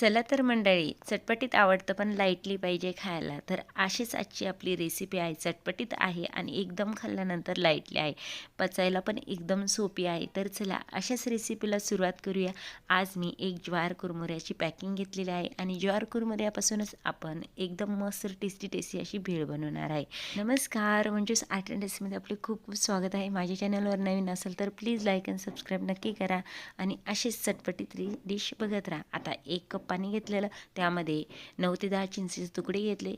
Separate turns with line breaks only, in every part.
चला तर मंडळी चटपटीत आवडतं पण लाईटली पाहिजे खायला. तर अशीच आजची आपली रेसिपी आहे. चटपटीत आहे आणि एकदम खाल्ल्यानंतर लाईटली आहे. पचायला पण एकदम सोपी आहे. तर चला अशाच रेसिपीला सुरुवात करूया. आज मी एक ज्वार कुरमुऱ्याची पॅकिंग घेतलेली आहे आणि ज्वार कुरमुऱ्यापासूनच आपण एकदम मस्त टेस्टी टेस्टी अशी भेळ बनवणार आहे. नमस्कार. म्हणजेच आर्ट अँड रेसिपीमध्ये आपले खूप खूप स्वागत आहे. माझ्या चॅनलवर नवीन असेल तर प्लीज लाईक अँड सबस्क्राईब नक्की करा. आणि अशीच चटपटीत डिश बघत राहा. आता एक कप पाणी घेतलेलं. त्यामध्ये नऊ ते दहा चिंचेचे तुकडे घेतले.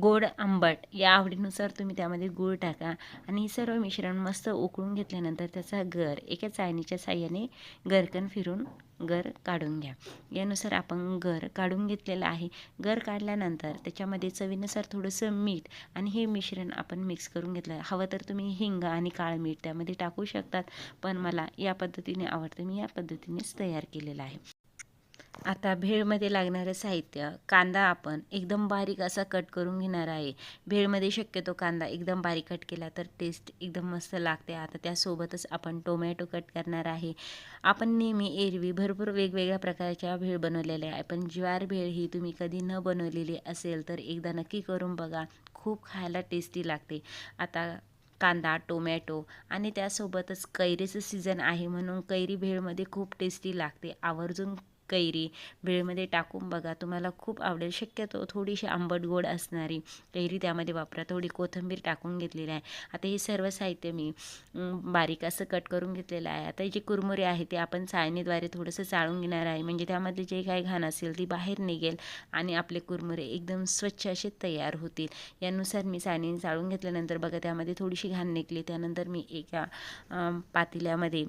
गोड आंबट या आवडीनुसार तुम्ही त्यामध्ये गूळ टाका. आणि हे सर्व मिश्रण मस्त उकळून घेतल्यानंतर त्याचा गर एका चाळणीच्या साह्याने गरकन फिरून गर काढून घ्या. यानुसार आपण गर काढून घेतलेलं आहे. गर काढल्यानंतर त्याच्यामध्ये चवीनुसार थोडंसं मीठ आणि हे मिश्रण आपण मिक्स करून घेतलं. हवं तर तुम्ही हिंग आणि काळं मीठ त्यामध्ये टाकू शकतात. पण मला या पद्धतीने आवडतं. मी या पद्धतीनेच तयार केलेलं आहे. आता भेळमध्ये लागणारं साहित्य कांदा आपण एकदम बारीक असा कट करून घेणार आहे. भेळमध्ये शक्यतो कांदा एकदम बारीक कट केला तर टेस्ट एकदम मस्त लागते. आता त्यासोबतच आपण टोमॅटो कट करणार आहे. आपण नेहमी एरवी भरपूर वेगवेगळ्या प्रकारच्या भेळ बनवलेल्या आहे. पण ज्वार भेळ ही तुम्ही कधी न बनवलेली असेल तर एकदा नक्की करून बघा. खूप खायला टेस्टी लागते. आता कांदा टोमॅटो आणि त्यासोबतच कैरीचं सीझन आहे म्हणून कैरी भेळमध्ये खूप टेस्टी लागते. आवर्जून कैरी भेळमध्ये टाकून बघा तुम्हाला खूप आवडेल. शक्यतो थोडीशी आंबट गोड असणारी कैरी त्यामध्ये वापरा. थोडी कोथिंबीर टाकून घेतलेली आहे. आता हे सर्व साहित्य मी बारीक असं कट करून घेतलेलं आहे. आता जे कुरमुरे आहे ते आपण चाळणीद्वारे थोडंसं चाळून घेणार आहे. म्हणजे त्यामध्ये जे काही घाण असेल ती बाहेर निघेल आणि आपले कुरमुरे एकदम स्वच्छ असे तयार होतील. यानुसार मी चाळणीने चाळून घेतल्यानंतर बघा त्यामध्ये थोडीशी घाण निघली. त्यानंतर मी एका पातेल्यामध्ये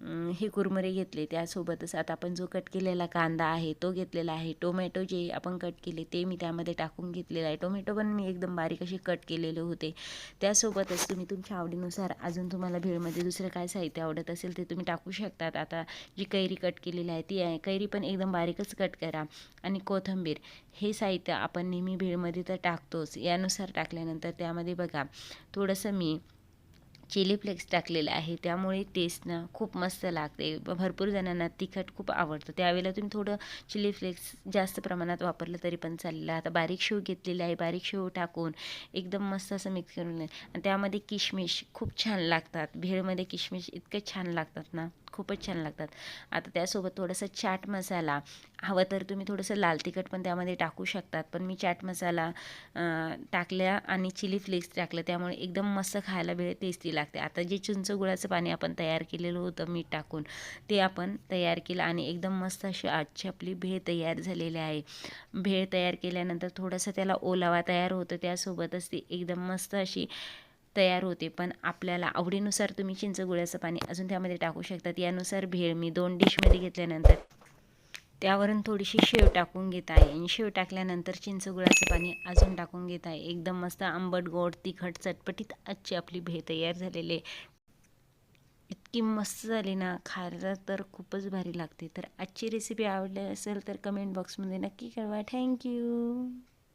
हे कुरमुरे घेतले त्यासोबतच आता आपण जो कट केलेला कांदा आहे तो घेतलेला आहे. टोमॅटो जे आपण कट केले ते मी त्यामध्ये टाकून घेतलेलं आहे. टोमॅटो पण मी एकदम बारीक असे कट केलेले होते. त्यासोबतच तुम्ही तुमच्या आवडीनुसार अजून तुम्हाला भेळमध्ये दुसरं काय साहित्य आवडत असेल ते तुम्ही टाकू शकतात. आता जी कैरी कट केलेली आहे ती आहे. कैरी पण एकदम बारीकच कट करा. आणि कोथंबीर हे साहित्य आपण नेहमी भेळमध्ये तर टाकतोच. यानुसार टाकल्यानंतर त्यामध्ये बघा थोडंसं मी चिली फ्लेक्स टाकलेलं आहे. त्यामुळे टेस्ट ना खूप मस्त लागते. भरपूर जणांना तिखट खूप आवडतं. त्यावेळेला तुम्ही थोडं चिली फ्लेक्स जास्त प्रमाणात वापरलं तरी पण चाललं. आता बारीक शेव घेतलेला आहे. बारीक शेव टाकून एकदम मस्त असं मिक्स करून आणि त्यामध्ये किशमिश खूप छान लागतात. भेळमध्ये किशमिश इतकं छान लागतात ना. खूपच छान लागतात. आता त्यासोबत थोडंसं चाट मसाला हवं तर तुम्ही थोडंसं लाल तिखट पण त्यामध्ये टाकू शकतात. पण मी चाट मसाला टाकल्या आणि चिली फ्लेक्स टाकलं त्यामुळे एकदम मस्त खायला वेळ टेस्टी लागते. आता जे चिंच गुळाचं पाणी आपण तयार केलेलं होतं मीठ टाकून ते आपण तयार केलं आणि एकदम मस्त अशी आजची आपली भेळ तयार झालेली आहे. भेळ तयार केल्यानंतर थोडंसं त्याला ओलावा तयार होतं त्यासोबतच ती एकदम मस्त अशी तयार होते पण आपल्याला आवडीनुसार तुम्ही चिंचगुळ्याचं पाणी अजून त्यामध्ये टाकू शकतात यानुसार भेळ मी दोन डिशमध्ये घेतल्यानंतर त्यावरून थोडीशी शेव टाकून घेत आहे. आणि शेव टाकल्यानंतर चिंचगुळाचं पाणी अजून टाकून घेत आहे. एकदम मस्त आंबट गोड तिखट चटपटीत आजची आपली भेळ तयार झालेली इतकी मस्त झाली ना खायला तर खूपच भारी लागते. तर आजची रेसिपी आवडली असेल तर कमेंट बॉक्समध्ये नक्की कळवा. थँक्यू